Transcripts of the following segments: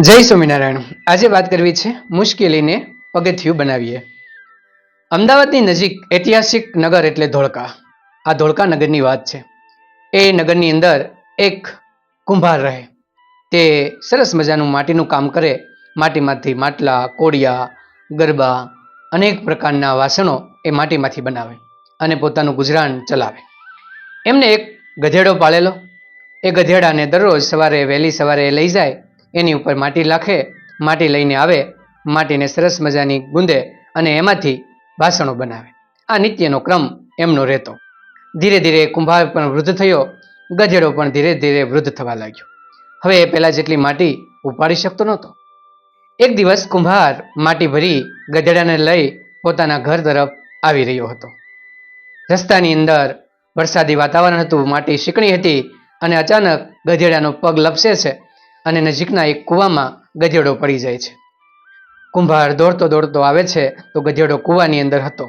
જય સ્વામિનારાયણ. આજે વાત કરવી છે મુશ્કેલીને પગથિયું બનાવીએ. અમદાવાદની નજીક ઐતિહાસિક નગર એટલે ધોળકા. આ ધોળકા નગરની વાત છે. એ નગરની અંદર એક કુંભાર રહે. તે સરસ મજાનું માટીનું કામ કરે. માટીમાંથી માટલા, કોડિયા, ગરબા, અનેક પ્રકારના વાસણો એ માટીમાંથી બનાવે અને પોતાનું ગુજરાન ચલાવે. એમને એક ગધેડો પાળેલો. એ ગધેડાને દરરોજ સવારે વહેલી સવારે લઈ જાય એની ઉપર માટી લાખે, માટી લઈને આવે, માટીને સરસ મજાની ગુંદે અને એમાંથી વાસણો બનાવે. આ નિત્યનો ક્રમ એમનો રહેતો. ધીરે ધીરે કુંભાર પણ વૃદ્ધ થયો ગધેડો પણ ધીરે ધીરે વૃદ્ધ થવા લાગ્યો. હવે એ પહેલાં જેટલી માટી ઉપાડી શકતો નહોતો. એક દિવસ કુંભાર માટી ભરી ગધેડાને લઈ પોતાના ઘર તરફ આવી રહ્યો હતો. રસ્તાની અંદર વરસાદી વાતાવરણ હતું, માટી શીકણી હતી અને અચાનક ગધેડાનો પગ લપસે છે. અને નજીકના એક કૂવામાં ગધેડો પડી જાય છે. કુંભાર દોડતો દોડતો આવે છે તો ગધેડો કૂવાની અંદર હતો.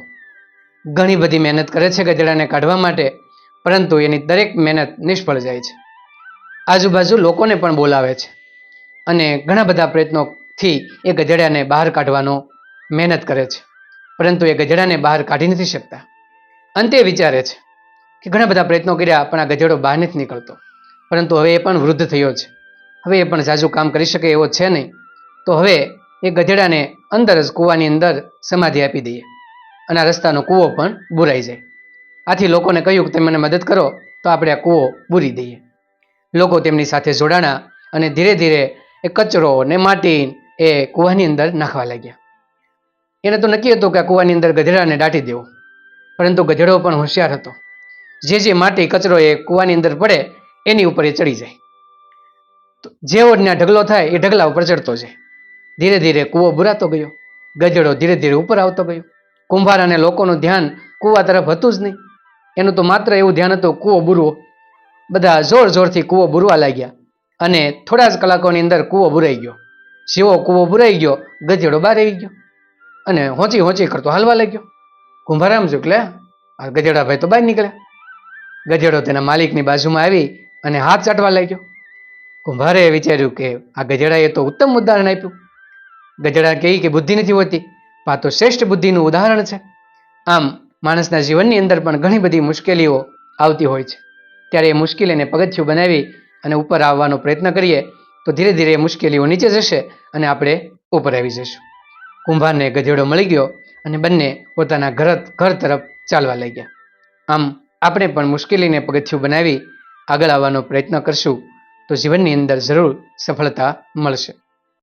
ઘણી બધી મહેનત કરે છે ગધેડાને કાઢવા માટે, પરંતુ એની દરેક મહેનત નિષ્ફળ જાય છે. આજુબાજુ લોકોને પણ બોલાવે છે અને ઘણા બધા પ્રયત્નોથી એ ગધેડાને બહાર કાઢવાનો મહેનત કરે છે, પરંતુ એ ગધેડાને બહાર કાઢી નથી શકતા. અંતે વિચારે છે કે ઘણા બધા પ્રયત્નો કર્યા પણ આ ગધેડો બહાર નથી નીકળતો, પરંતુ હવે એ પણ વૃદ્ધ થયો છે. હવે એ પણ ઝાઝું કામ કરી શકે એવો છે નહીં. તો હવે એ ગધેડાને અંદર જ કૂવાની અંદર સમાધિ આપી દઈએ. અને આ રસ્તાનો કૂવો પણ બુરાઈ જાય. આથી લોકોને કહ્યું કે તમે મને મદદ કરો, તો આપણે આ કૂવો બુરી દઈએ. લોકો તેમની સાથે જોડાણા અને ધીરે ધીરે એ કચરો ને માટી એ કૂવાની અંદર નાખવા લાગ્યા. એને તો નક્કી હતું કે આ કૂવાની અંદર ગધેડાને દાટી દેવો. પરંતુ ગધેડો પણ હોશિયાર હતો. જે જે માટી કચરો એ કૂવાની અંદર પડે, એની ઉપર એ ચડી જાય. જેવો ત્યાં ઢગલો થાય, એ ઢગલા ઉપર ચડતો જાય. ધીરે ધીરે કૂવો બુરાતો ગયો. ગજડો ધીરે ધીરે ઉપર આવતો ગયો. કુંભાર અને લોકોનું ધ્યાન કૂવા તરફ હતું જ નહીં. એનું તો માત્ર એવું ધ્યાન હતું, કૂવો બુરવો. બધા જોર જોરથી કૂવો બુરવા લાગ્યા અને થોડા જ કલાકોની અંદર કૂવો બુરાઈ ગયો. જેવો કૂવો બુરાઈ ગયો ગજેડો બહાર આવી ગયો અને હોંચી હોંચી કરતો હાલવા લાગ્યો. કુંભાર એમ જો લે આ ગધેડા ભાઈ તો બહાર નીકળ્યા. ગજેડો તેના માલિકની બાજુમાં આવી અને હાથ ચાટવા લાગ્યો. કુંભારે વિચાર્યું કે આ ગજડાએ તો ઉત્તમ ઉદાહરણ આપ્યું. ગજડા કહી કે બુદ્ધિ નથી હોતી આ તો શ્રેષ્ઠ બુદ્ધિનું ઉદાહરણ છે. આમ માણસના જીવનની અંદર પણ ઘણી બધી મુશ્કેલીઓ આવતી હોય છે. ત્યારે એ મુશ્કેલીને પગથિયું બનાવી અને ઉપર આવવાનો પ્રયત્ન કરીએ, તો ધીરે ધીરે એ મુશ્કેલીઓ નીચે જશે અને આપણે ઉપર આવી જઈશું કુંભારને ગધેડો મળી ગયો અને બંને પોતાના ઘર ઘર તરફ ચાલવા લાગ્યા. આમ આપણે પણ મુશ્કેલીને પગથિયું બનાવી આગળ આવવાનો પ્રયત્ન કરશું. તો જીવનની અંદર જરૂર સફળતા મળશે.